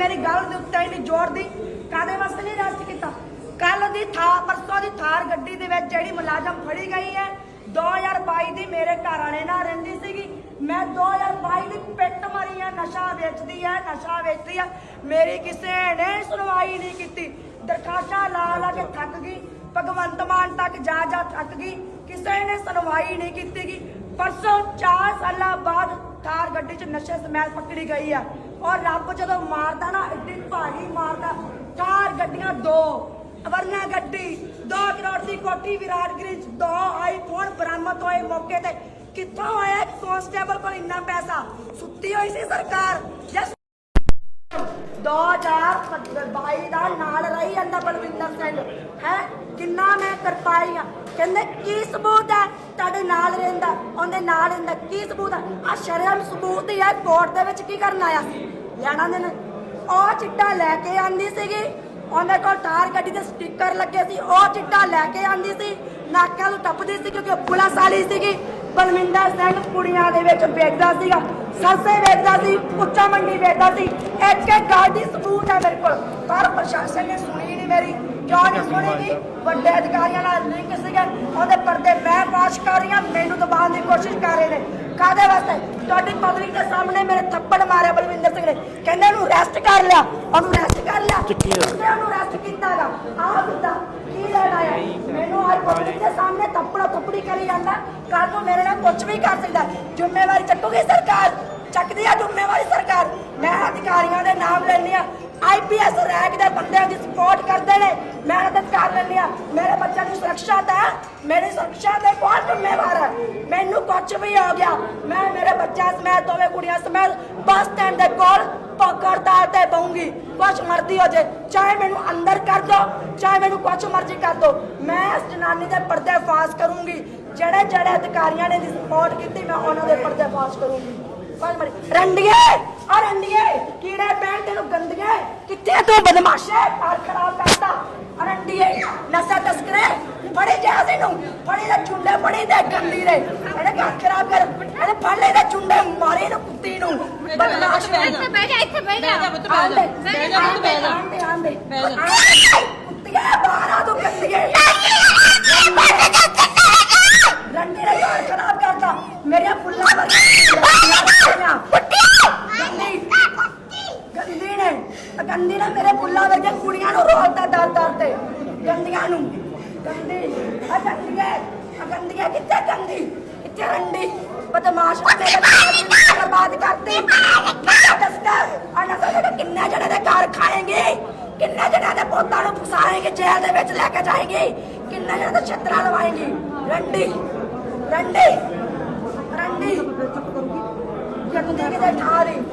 ਮੇਰੀ ਗੱਲ ਦੇ ਉੱਤੇ ਨਹੀਂ ਜੋੜਦੀ ਕਾਦੇ ਵਾਸਤੇ ਨਹੀਂ ਅਰੈਸਟ ਕੀਤਾ? ਕੱਲ ਦੀ ਥਾ, ਪਰਸੋਂ ਦੀ ਥਾਰ ਗੱਡੀ ਦੇ ਵਿੱਚ ਜਿਹੜੀ ਮੁਲਾਜ਼ਮ ਫੜੀ ਗਈ ਹੈ 2022 ਦੀ ਮੇਰੇ ਘਰ ਵਾਲੇ ਨਾਲ ਰਹਿੰਦੀ ਸੀਗੀ। ਮੈਂ 2022 ਦੀ ਪਿੱਟ ਮਾਰੀ ਆ, ਨਸ਼ਾ ਵੇਚਦੀ ਹੈ ਨਸ਼ਾ ਵੇਚਦੀ ਹੈ ਮੇਰੀ ਕਿਸੇ ਨੇ ਸੁਣਵਾਈ ਨਹੀਂ ਕੀਤੀ। ਦਰਖਾਸ਼ਾਂ ਲਾ ਲਾ ਕੇ ਥੱਕ ਗਈ। ਭਗਵੰਤ ਮਾਨ ਤੱਕ ਜਾ ਜਾ ਥੱਕ ਗਈ। ਕਿਸੇ ਨੇ ਸੁਣਵਾਈ ਨਹੀਂ ਕੀਤੀ ਗੀ। ਪਰਸੋਂ 4 ਸਾਲਾਂ ਬਾਅਦ ਥਾਰ ਗੱਡੀ 'ਚ ਨਸ਼ੇ ਸਮੈਲ ਪਕੜੀ ਗਈ ਆ। ਔਰ ਰੱਬ ਜਦੋਂ ਮਾਰਦਾ ਨਾ, ਇੱਡੀ ਭਾਰੀ ਮਾਰਦਾ ਕਾਰ ਗੱਡੀਆਂ, ਦੋ ਵਰਨਾ ਗੱਡੀ 2 ਕਰੋੜ ਦੀ ਕੋਠੀ ਵਿਰਾਟਗਿਰੀ 'ਚ ਦੋ ਆਈਫੋਨ ਬਰਾਮਦ ਹੋਏ ਮੌਕੇ ਤੇ। ਕਿੱਥੋਂ ਆਇਆ ਕਨਸਟੇਬਲ ਕੋਲ ਇੰਨਾ ਪੈਸਾ? ਸੁੱਤੀ ਹੋਈ ਸੀ ਸਰਕਾਰ। ਜਸ 2022 ਦਾ ਨਾਲ ਰਹੀ ਜਾਂਦਾ ਬਲਵਿੰਦਰ ਸਿੰਘ। ਹੈ? ਕਿੰਨਾ ਮੈਂ ਕਰਪਾਈ ਆ। ਕਹਿੰਦੇ, ਕੀ ਸਬੂਤ ਹੈ? ਤੁਹਾਡੇ ਨਾਲ ਰਹਿੰਦਾ, ਉਹਦੇ ਨਾਲ ਰਹਿੰਦਾ, ਕੀ ਸਬੂਤ ਹੈ? ਆ ਸ਼ਰਮ ਸਬੂਤ ਹੀ ਹੈ, ਕੋਰਟ ਦੇ ਵਿੱਚ ਕੀ ਕਰਨ ਆਇਆ ਸੀ? ਲੈਣਾ ਦੇਣ ਉਹ ਚਿੱਟਾ ਲੈ ਕੇ ਆਂਦੀ ਸੀਗੀ। ਉਹਦੇ ਕੋਲ ਟਾਰ ਗੱਡੀ ਦੇ ਸਟicker ਲੱਗੇ ਸੀ। ਉਹ ਚਿੱਟਾ ਲੈ ਕੇ ਆਂਦੀ ਸੀ। ਨਾਕਿਆਂ ਤੋਂ ਟੱਪਦੀ ਸੀ ਕਿਉਂਕਿ ਉਹ ਪੁਲਿਸ ਵਾਲੀ ਸੀਗੀ। ਬਲਵਿੰਦਰ ਸਿੰਘ ਕੁੜੀਆਂ ਦੇ ਵਿੱਚ ਵੇਚਦਾ ਸੀਗਾ। ਸਰਸੇ ਵੇਚਦਾ ਸੀ ਉੱਚਾ ਮੰਡੀ ਵੇਚਦਾ ਸੀ। ਇੱਕ ਇੱਕ ਗੱਲ ਦੀ ਸਬੂਤ ਹੈ ਮੇਰੇ ਕੋਲ। ਪਰ ਪ੍ਰਸ਼ਾਸਨ ਨੇ ਸੁਣੀ ਨਹੀਂ ਮੇਰੀ। ਕਿਉਂ ਨਹੀਂ ਸੁਣੀਗੀ? ਵੱਡੇ ਅਧਿਕਾਰੀਆਂ ਨਾਲ ਲਿੰਕ ਸੀਗੇ ਉਹਦੇ ਪਰਦੇ ਮੈਂ ਪਾਸ਼ ਕਰ ਰਹੀ ਹਾਂ। ਮੈਨੂੰ ਦਬਾਉਣ ਦੀ ਕੋਸ਼ਿਸ਼ ਕਰ ਰਹੇ ਨੇ। ਕਾਦੇ ਵਾਸਤੇ? ਤੁਹਾਡੀ ਪਬਲਿਕ ਦੇ ਸਾਹਮਣੇ ਮੇਰੇ ਥੱਪੜ ਮਾਰਿਆ ਬਲਵਿੰਦਰ ਸਿੰਘ ਨੇ। ਕਹਿੰਦੇ ਉਹਨੂੰ ਅਰੈਸਟ ਕਰ ਲਿਆ। ਉਹਨੂੰ ਅਰੈਸਟ ਕਰ ਲਿਆ। ਉਹਨੂੰ ਕੀਤਾਗਾ। ਆਹ ਕਿੱਦਾਂ ਕੀ ਲੈਣਾ ਆ ਮੈਨੂੰ ਅੱਜ ਪਬਲਿਕ ਦੇ ਸਾਹਮਣੇ ਥੱਪੜਾ ਥੱਪੜੀ ਕਰੀ ਜਾਂਦਾ। ਕੱਲ ਨੂੰ ਮੇਰੇ ਨਾਲ ਕੁਝ ਵੀ ਕਰ ਸਕਦਾ। ਜ਼ਿੰਮੇਵਾਰੀ ਚੱਕੂਗੀ ਸਰਕਾਰ? ਚੱਕਦੀ ਆ ਜ਼ਿੰਮੇਵਾਰੀ ਸਰਕਾਰ। ਮੈਂ ਅਧਿਕਾਰੀਆਂ ਦੇ ਨਾਮ ਲੈਂਦੀ ਆ ਆਈਪੀਐਸ ਰੈਂਕ ਦੇ ਬੰਦਿਆਂ ਦੀ ਸਪੋਰਟ ਕਰਦੇ ਨੇ। ਮੈਂ ਕਰ ਲੈਂਦੀ ਆ। ਮੇਰੇ ਬੱਚਿਆਂ ਦੀ ਸੁਰੱਖਿਆ ਦਾ ਮੇਰੀ ਸੁਰੱਖਿਆ ਦੇ ਕੌਣ ਜ਼ਿੰਮੇਵਾਰ ਹੈ ਮੈਨੂੰ ਕੁਝ ਵੀ ਹੋ ਗਿਆ, ਮੈਂ ਮੇਰੇ ਬੱਚਿਆਂ ਸਮੇਤ, ਦੋਵੇਂ ਕੁੜੀਆਂ ਸਮੇਤ ਬੱਸ ਸਟੈਂਡ ਦੇ ਕੋਲ ਪਕੜਦਾਰ ਤੇ ਬਹੂੰਗੀ। ਕੁਛ ਮਰਦੀ ਹੋ ਜੇ, ਚਾਹੇ ਮੈਨੂੰ ਅੰਦਰ ਕਰ ਦੋ, ਚਾਹੇ ਮੈਨੂੰ ਕੁਛ ਮਰਜ਼ੀ ਕਰ ਦੋ। ਮੈਂ ਇਸ ਜਨਾਨੀ ਦੇ ਪਰਦੇ ਫਾਸ ਕਰੂੰਗੀ। ਜਿਹੜੇ ਜਿਹੜੇ ਅਧਿਕਾਰੀਆਂ ਨੇ ਸਪੋਰਟ ਕੀਤੀ, ਮੈਂ ਉਹਨਾਂ ਦੇ ਪਰਦੇ ਫਾਸ ਕਰੂੰਗੀ। ਰੰਡੀਏ! ਆ ਰੰਡੀਏ! ਕੀੜੇ ਪੈਣ, ਤੈਨੂੰ ਕਿੱਥੇ ਤੂੰ ਬਦਮਾਸ਼ੇ? ਘਰ ਖਰਾਬ ਕਰਦਾ ਰੰਡੀਏ ਨਸ਼ਾ ਤਸਕਰੇ ਫੜੇ ਜਾ ਨੂੰ ਫੜੇ ਦਾ ਚੁੰਡੇ ਫੜੀ ਦੇ ਗੰਦੀ ਦੇ। ਇਹਨੇ ਘਰ ਖਰਾਬ ਕਰ ਇਹਨੇ ਫੜ ਲੈ ਦੇ ਚੁੰਡੇ ਮਾਰੇ ਨੂੰ ਕੁੱਤੀ ਨੂੰ। ਬਦਮਾਸ਼ ਇੱਥੇ ਬਹਿ ਜਾ ਇੱਥੇ ਬਹਿ ਜਾ। ਬਹਿ ਜਾ ਬਹਿ ਜਾ। ਬਹਿ ਜਾ ਪੁੱਤ, ਬਹਿ ਜਾ। ਆਂਦੇ ਆਂਦੇ ਬਹਿ ਜਾ। ਕੁੱਤੀਏ ਬਾਹਰ ਆ ਤੂੰ ਗੰਦੀਏ ਰੰਡੀ ਨੇ ਘਰ ਖਰਾਬ ਕਰਤਾ ਮੇਰੇ ਫੁੱਲਾਂ ਵਰਗੀਆਂ ਗੰਦੀ ਗੰਦੀ ਨੇ ਆ ਮੇਰੇ ਫੁੱਲਾਂ ਵਰਗੀਆਂ ਕੁੜੀਆਂ ਨੂੰ ਰੋਲਦਾ ਦਰ ਦਰ ਤੇ। ਗੰਦੀਆਂ ਨੂੰ। ਗੰਦੀ। ਆ ਗੰਦੀਏ ਆ ਗੰਦੀਏ ਕਿੱਥੇ ਗੰਦੀ? ਕਿੱਥੇ ਰੰਡੀ? ਬਦਮਾਸ਼ ਮੇਰੇ ਘਰ ਬਰਬਾਦ ਕਰਤੀ। ਨਸ਼ਾ ਤਸਕਰ ਆ ਨਸ਼ਾ ਦੇ ਕਿੰਨੇ ਜਣੇ ਦੇ ਘਰ ਖਾਏਂਗੇ। ਕਿੰਨੇ ਜਣੇ ਦੇ ਪੋਤਾਂ ਨੂੰ ਫਸਾਏਂਗੇ, ਜੇਲ੍ਹ ਦੇ ਵਿੱਚ ਲੈ ਕੇ ਜਾਏਂਗੇ। ਕਿੰਨੇ ਜਣੇ ਦੇ ਛੱਤਰਾ ਲਵਾਏਂਗੇ। ਰੰਡੀ। ਰੰਡੀ। ਰੰਡੀ। ਜੰਦੀ ਕਿਤੇ ਠਾਰੀ